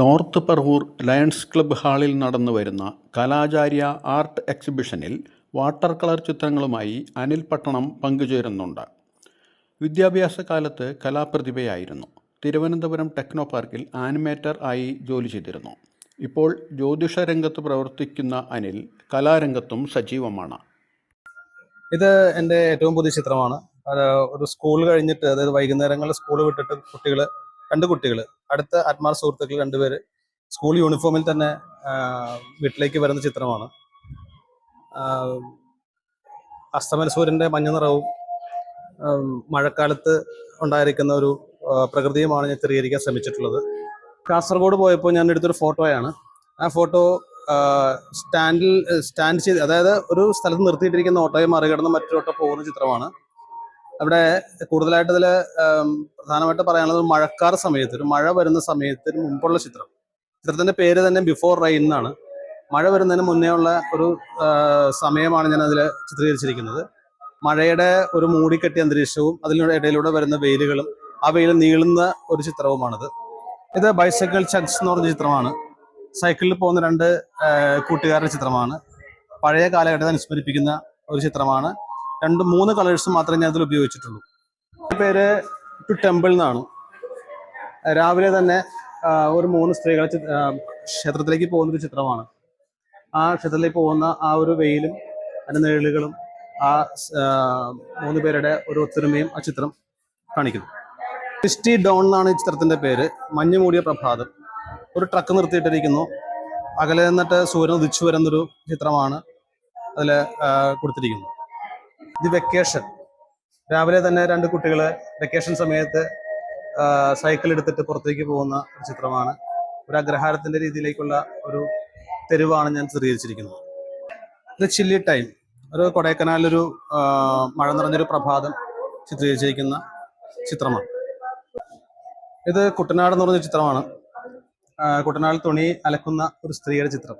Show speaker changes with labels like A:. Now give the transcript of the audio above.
A: North Paravur lions club ഹാളിൽ നടന്നു വരുന്ന കലാചാര്യ ആർട്ട് എക്സിബിഷനിൽ വാട്ടർ കളർ ചിത്രങ്ങളുമായി അനിൽ പട്ടണം പങ്കുചേരുന്നുണ്ട്. വിദ്യാഭ്യാസ കാലത്ത് കലാപ്രതിഭയായിരുന്നു. തിരുവനന്തപുരം ടെക്നോ പാർക്കിൽ ആനിമേറ്റർ ആയി ജോലി ചെയ്തിരുന്നു. ഇപ്പോൾ ജ്യോതിഷ രംഗത്ത് പ്രവർത്തിക്കുന്ന അനിൽ കലാരംഗത്തും സജീവമാണ്.
B: ഇത് എന്റെ ഏറ്റവും പുതിയ ചിത്രമാണ്. ഒരു സ്കൂൾ കഴിഞ്ഞിട്ട് അതായത് വൈകുന്നേരങ്ങളിൽ സ്കൂൾ വിട്ടിട്ട് കുട്ടികൾ രണ്ട് കുട്ടികൾ അടുത്ത ആത്മാർ സുഹൃത്തുക്കൾ രണ്ടുപേര് സ്കൂൾ യൂണിഫോമിൽ തന്നെ വീട്ടിലേക്ക് വരുന്ന ചിത്രമാണ്. അസ്തമൻ സൂര്യന്റെ മഞ്ഞ നിറവും മഴക്കാലത്ത് ഉണ്ടായിരിക്കുന്ന ഒരു പ്രകൃതിയുമാണ് ഞാൻ ചിത്രീകരിക്കാൻ ശ്രമിച്ചിട്ടുള്ളത്. കാസർഗോഡ് പോയപ്പോൾ ഞാൻ എടുത്തൊരു ഫോട്ടോയാണ്. ആ ഫോട്ടോ സ്റ്റാൻഡിൽ സ്റ്റാൻഡ് ചെയ്ത് അതായത് ഒരു സ്ഥലത്ത് നിർത്തിയിട്ടിരിക്കുന്ന ഓട്ടോയെ മറികടന്ന് മറ്റൊരു ഓട്ടോ പോകുന്ന ചിത്രമാണ്. അവിടെ കൂടുതലായിട്ട് ഇതിൽ പ്രധാനമായിട്ട് പറയാനുള്ളത് മഴക്കാർ സമയത്ത് ഒരു മഴ വരുന്ന സമയത്തിന് മുമ്പുള്ള ചിത്രം. ചിത്രത്തിന്റെ പേര് തന്നെ ബിഫോർ റെയിൻ എന്നാണ്. മഴ വരുന്നതിന് മുന്നേ ഉള്ള ഒരു സമയമാണ് ഞാൻ അതിൽ ചിത്രീകരിച്ചിരിക്കുന്നത്. മഴയുടെ ഒരു മൂടിക്കെട്ടിയ അന്തരീക്ഷവും അതിലൂടെ ഇടയിലൂടെ വരുന്ന വെയിലുകളും ആ വെയിൽ നീളുന്ന ഒരു ചിത്രവുമാണിത്. ഇത് ബൈസൈക്കിൾ ചഗ്സ് എന്ന് പറഞ്ഞ ചിത്രമാണ്. സൈക്കിളിൽ പോകുന്ന രണ്ട് കൂട്ടുകാരുടെ ചിത്രമാണ്. പഴയ കാലഘട്ടത്തെ അനുസ്മരിപ്പിക്കുന്ന ഒരു ചിത്രമാണ്. രണ്ട് മൂന്ന് കളേഴ്സ് മാത്രമേ ഞാൻ അതിൽ ഉപയോഗിച്ചിട്ടുള്ളൂ. പേര് ടു ടെമ്പിൾ എന്നാണ്. രാവിലെ തന്നെ ഒരു മൂന്ന് സ്ത്രീകൾ ക്ഷേത്രത്തിലേക്ക് പോകുന്ന ഒരു ചിത്രമാണ്. ആ ക്ഷേത്രത്തിലേക്ക് പോകുന്ന ആ ഒരു വെയിലും അതിന്റെ നിഴലുകളും ആ, മൂന്ന് പേരുടെ ഒരു ഒത്തൊരുമയും ആ ചിത്രം കാണിക്കുന്നു. ക്രിസ്റ്റി ഡോൺ എന്നാണ് ഈ ചിത്രത്തിന്റെ പേര്. മഞ്ഞു മൂടിയ പ്രഭാതം. ഒരു ട്രക്ക് നിർത്തിയിട്ടിരിക്കുന്നു. അകലെ നിന്നിട്ട് സൂര്യൻ ഉദിച്ചു വരുന്നൊരു ചിത്രമാണ് അതിൽ കൊടുത്തിരിക്കുന്നത്. ഇത് വെക്കേഷൻ രാവിലെ തന്നെ രണ്ട് കുട്ടികൾ വെക്കേഷൻ സമയത്ത് സൈക്കിൾ എടുത്തിട്ട് പുറത്തേക്ക് പോകുന്ന ഒരു ചിത്രമാണ്. ഒരു അഗ്രഹാരത്തിന്റെ രീതിയിലേക്കുള്ള ഒരു തെരുവാണ് ഞാൻ ചിത്രീകരിച്ചിരിക്കുന്നത് ഇത് ചില്ലി ടൈം ഒരു കൊടൈക്കനാലൊരു മഴ നിറഞ്ഞൊരു പ്രഭാതം ചിത്രീകരിച്ചിരിക്കുന്ന ചിത്രമാണ്. ഇത് കുട്ടനാട് എന്ന് പറഞ്ഞ ചിത്രമാണ്. കുട്ടനാട് തുണി അലക്കുന്ന ഒരു സ്ത്രീയുടെ ചിത്രം.